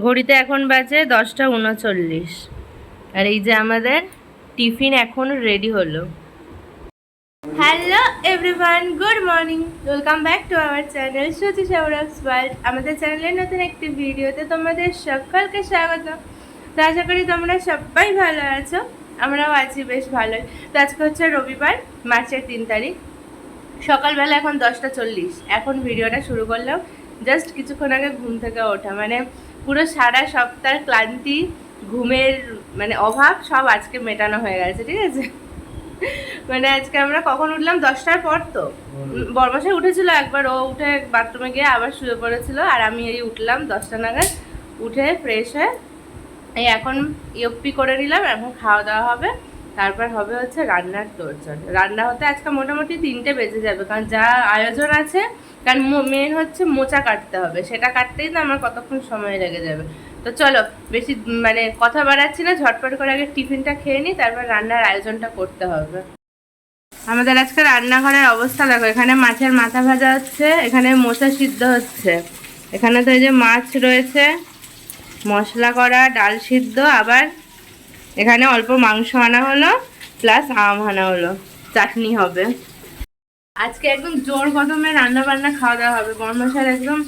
ঘড়িতে এখন বাজে দশটা উনচল্লিশ। আর এই যে আমাদের টিফিন এখন রেডি হলো। Hello everyone good morning welcome back to our channel Shruti Sourav's world আমাদের চ্যানেলের নতুন একটি ভিডিওতে তোমাদের সকলকে স্বাগত। তো আশা করি তোমরা সবাই ভালো আছো, আমরাও আছি বেশ ভালোই। তো আজকে হচ্ছে রবিবার, মার্চের তিন তারিখ। সকালবেলা এখন দশটা চল্লিশ। এখন ভিডিওটা শুরু করলাম জাস্ট কিছুক্ষণ আগে ঘুম থেকে ওঠা। মানে পুরো সারা সপ্তাহ ক্লান্তি ঘুমের মানে অভাব সব আজকে মেটানো হয়ে গেছে ঠিক আছে? মানে আজকে আমরা কখন উঠলাম? দশটার পর তো। বরমাসায় উঠেছিল একবার ও উঠে বাথরুমে গিয়ে আবার শুয়ে পড়েছিল আর আমি এই উঠলাম দশটা নাগাদ উঠে ফ্রেশ হয়ে এই এখন ইয়প্পি করে নিলাম এখন খাওয়া দাওয়া হবে। তারপর হবে হচ্ছে রান্নার তোরচর রান্না হতে আজকে মোটামুটি তিনটে বেজে যাবে, কারণ যা আয়োজন আছে, কারণ মেন হচ্ছে মোচা কাটতে হবে। সেটা কাটতেই তো আমার কতক্ষণ সময় লেগে যাবে। তো চলো, বেশি মানে কথা বাড়াচ্ছি না, ঝটপট করে আগে টিফিনটা খেয়ে নিই, তারপর রান্নার আয়োজনটা করতে হবে। আমাদের আজকে রান্নাঘরের অবস্থা, দেখো, এখানে মাছের মাথা ভাজা হচ্ছে, এখানে মোচা সিদ্ধ হচ্ছে। এখানে তো এই যে মাছ রয়েছে, মশলা করা, ডাল সিদ্ধ, আবার এখানে অল্প মাংস আনা হলো প্লাস আম আনা হলো। চাটনি হবে। আজকে একদম জোর কদমে রান্না বান্না খাওয়া দাওয়া হবে। বর্মশার একদম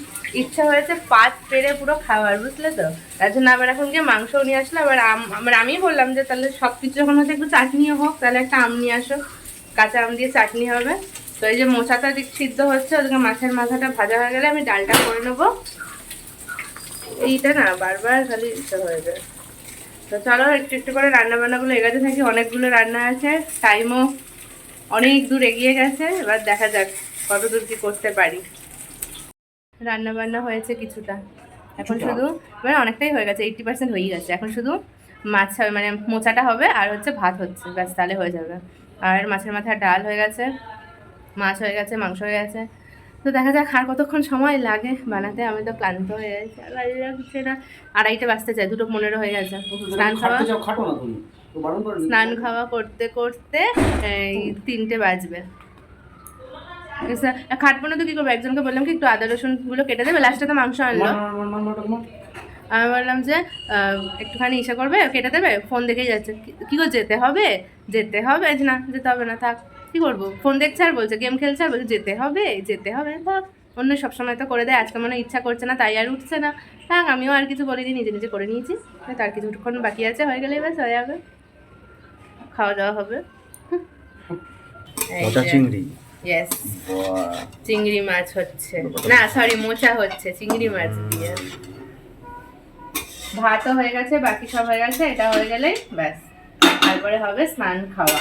ইচ্ছা হয়েছে পাত পেরে পুরো খাওয়ার, বুঝলে তো? তার জন্য আবার এখন গিয়ে মাংসও নিয়ে আসলো আবার আম আমি বললাম যে তাহলে সব কিছু যখন হচ্ছে একটু চাটনিও হোক, তাহলে একটা আম নিয়ে আসো। কাঁচা আম দিয়ে চাটনি হবে। তো এই যে মোচাটা দিক, সিদ্ধ হচ্ছে ওদিকে মাছের মাথাটা ভাজা হয়ে গেলে আমি ডালটা করে নেব। এইটা না বারবার খালি ইচ্ছা হয়ে যায়। তো চলো একটু একটু করে রান্নাবান্নাগুলো এগাতে থাকি। অনেকগুলো রান্না আছে টাইমও অনেক দূর এগিয়ে গেছে। এবার দেখা যাক কত দূর কি করতে পারি। রান্নাবান্না হয়েছে কিছুটা। এখন শুধু মানে অনেকটাই হয়ে গেছে এইটটি পার্সেন্ট হয়েই গেছে। এখন শুধু মাছ হবে মানে মোচাটা হবে আর হচ্ছে ভাত হচ্ছে। ব্যাস তাহলে হয়ে যাবে। আর মাছের মাথায় ডাল হয়ে গেছে মাছ হয়ে গেছে মাংস হয়ে গেছে। তো দেখা যাক আর কতক্ষণ সময় লাগে বানাতে আমি তো ক্লান্ত হয়ে গেছি যাচ্ছে আড়াইটে বাজতে চাই দুটো পনেরো হয়ে গেছে। স্নান খাওয়া করে। স্নান খাওয়া করতে করতে এই তিনটে বাজবে। এসা, খাটবো না তো কি করব? একজনকে বললাম কি একটু আদা রসুনগুলো কেটে দেবে লাস্টে তো মাংস আনলো। আমি বললাম যে একটুখানি ইসা করবে কেটে দেবে ফোন দেখেই যাচ্ছে। কি- কি গো যেতে হবে? যেতে হবে? না যেতে হবে না থাক। কি করব? ফোন দেখছে আর বলছে গেম খেলছে? আর বলছে যেতে হবে যেতে হবে। থাক অন্য সবসময় তো করে দেয় আজকে মনে ইচ্ছা করছে না তাই আর উঠছে না। থাক আমিও আর কিছু বলিনি নিজে নিজে করে নিয়েছি। তার কিছুক্ষণ বাকি আছে হয়ে গেলে ব্যাস হয়ে যাবে। খাওয়া দাওয়া হবে। চিংড়ি। ইয়েস চিংড়ি মাছ হচ্ছে। না সরি মোচা হচ্ছে চিংড়ি মাছ দিয়ে। ভাতও হয়ে গেছে বাকি সব হয়ে গেছে এটা হয়ে গেলেই ব্যাস। তারপরে হবে স্নান খাওয়া।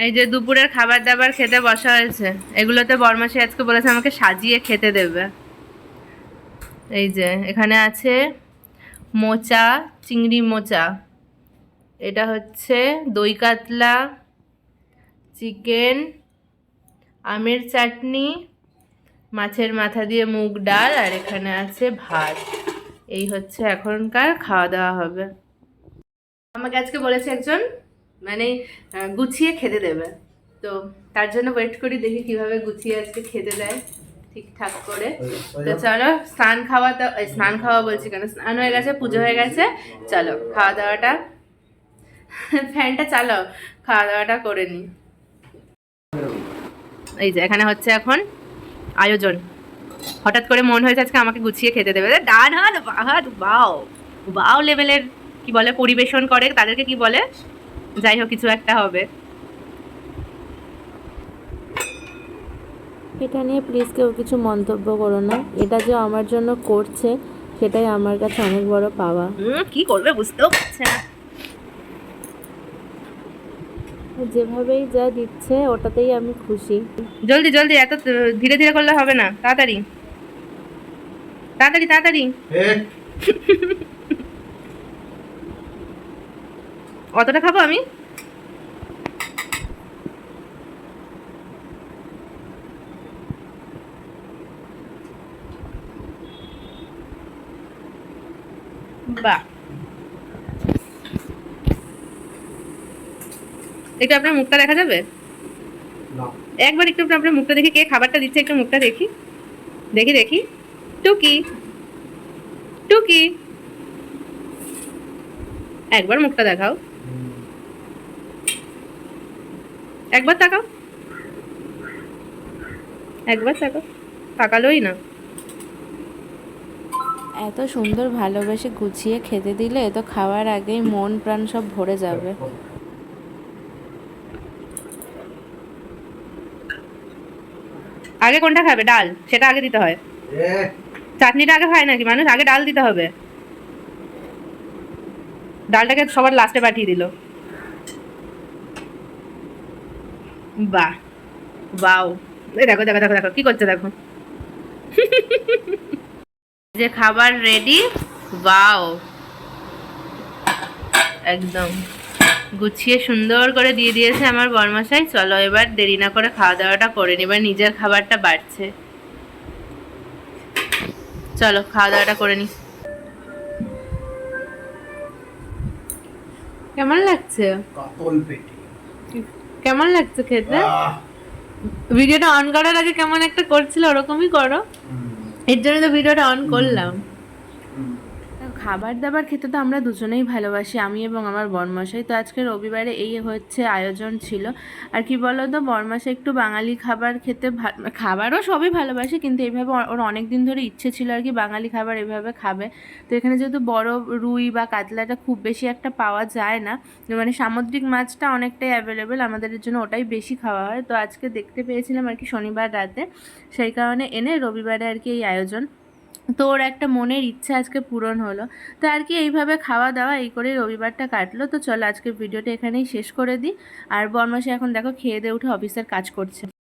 এই যে দুপুরের খাবার দাবার খেতে বসা হয়েছে। এগুলোতে বরমাসি আজকে বলেছে আমাকে সাজিয়ে খেতে দেবে। এই যে, এখানে আছে মোচা, চিংড়ি মোচা। এটা হচ্ছে দই কাতলা, চিকেন, আমের চাটনি, মাছের মাথা দিয়ে মুগ ডাল, আর এখানে আছে ভাত। এই হচ্ছে এখনকার খাওয়া দাওয়া হবে। আমাকে আজকে বলেছে একজন মানে গুছিয়ে খেতে দেবে। তো তার জন্য ওয়েট করি দেখি কীভাবে গুছিয়ে আজকে খেতে দেয় ঠিকঠাক করে। তো চলো স্নান খাওয়া তো স্নান খাওয়া বলছি কেন? স্নান হয়ে গেছে পুজো হয়ে গেছে। চলো খাওয়া দাওয়াটা ফ্যানটা চালাও খাওয়া দাওয়াটা করে নিই এই যে এখানে হচ্ছে এখন আয়োজন। হঠাৎ করে মন হয়েছে আজকে আমাকে গুছিয়ে খেতে দেবে। ডান হাত বাহাত বাও। বাও লেভেলের কি বলে পরিবেশন করে তাদেরকে কি বলে? যাই হোক কিছু একটা হবে। এটা নিয়ে প্লিজ কেউ কিছু মন্তব্য করো না। এটা যে আমার জন্য করছে সেটাই আমার কাছে অনেক বড় পাওয়া। কি করবে বুঝতেও পারছে না। যেভাবেই যা দিচ্ছে ওটাতেই আমি খুশি। জলদি জলদি এত ধীরে ধীরে করলে হবে না। তাড়াতাড়ি। তাড়াতাড়ি তাড়াতাড়ি। এ, অতটা খাব আমি? বাহ। একটু আপনার মুখটা দেখা যাবে। একবার একটু আপনার মুখটা দেখি কে খাবারটা দিচ্ছে একটু মুখটা দেখি। দেখি দেখি। টুকি। টুকি। একবার মুখটা দেখাও। একবার তাকাও। একবার তাকাও। তাকালোই না। এত সুন্দর ভালোবেসে গুছিয়ে খেতে দিলে তো খাওয়ার আগেই মন প্রাণ সব ভরে যাবে। আগে কোনটা খাবে? ডাল। সেটা আগে দিতে হয়। চাটনিটা আগে খায় নাকি? মানুষ আগে ডাল দিতে হবে। ডালটাকে সবার লাস্টে পাঠিয়ে দিল। বাহ বাও। এই দেখো দেখো দেখো দেখো কি করছে দেখো। যে খাবার রেডি বাও। একদম। গুছিয়ে সুন্দর করে দিয়ে দিয়েছে আমার বরমাসাই চলো এবার দেরি না করে খাওয়া দাওয়াটা করে নি এবার নিজের খাবারটা বাড়ছে। চলো খাওয়া দাওয়াটা করে নি কেমন লাগছে? কাতল পেটি। কেমন লাগছে খেতে? ভিডিওটা অন করার আগে কেমন একটা করছিল ওরকমই করো। এর জন্য তো ভিডিওটা অন করলাম। খাবার দাবার খেতে তো আমরা দুজনেই ভালোবাসি, আমি এবং আমার বরমাসাই তো আজকে রবিবারে এই হচ্ছে আয়োজন ছিল। আর কি বলো তো বরমাসা একটু বাঙালি খাবার খেতে খাবারও সবই ভালোবাসে, কিন্তু এইভাবে ওর অনেক দিন ধরে ইচ্ছে ছিল আর কি বাঙালি খাবার এভাবে খাবে। তো এখানে যেহেতু বড় রুই বা কাতলাটা খুব বেশি একটা পাওয়া যায় না মানে সামুদ্রিক মাছটা অনেকটাই অ্যাভেলেবেল আমাদের জন্য ওটাই বেশি খাওয়া হয়। তো আজকে দেখতে পেয়েছিলাম আর কি শনিবার রাতে, সেই কারণে এনে রবিবারে আর কি এই আয়োজন। তো ওর একটা মনের ইচ্ছা আজকে পূরণ হলো। তো আর কি এইভাবে খাওয়া দাওয়া এই করে রবিবারটা কাটলো। তো চলো আজকে ভিডিওটা এখানেই শেষ করে দিই। আর বর্মাসে এখন দেখো খেয়ে দিয়ে উঠে অফিসের কাজ করছে।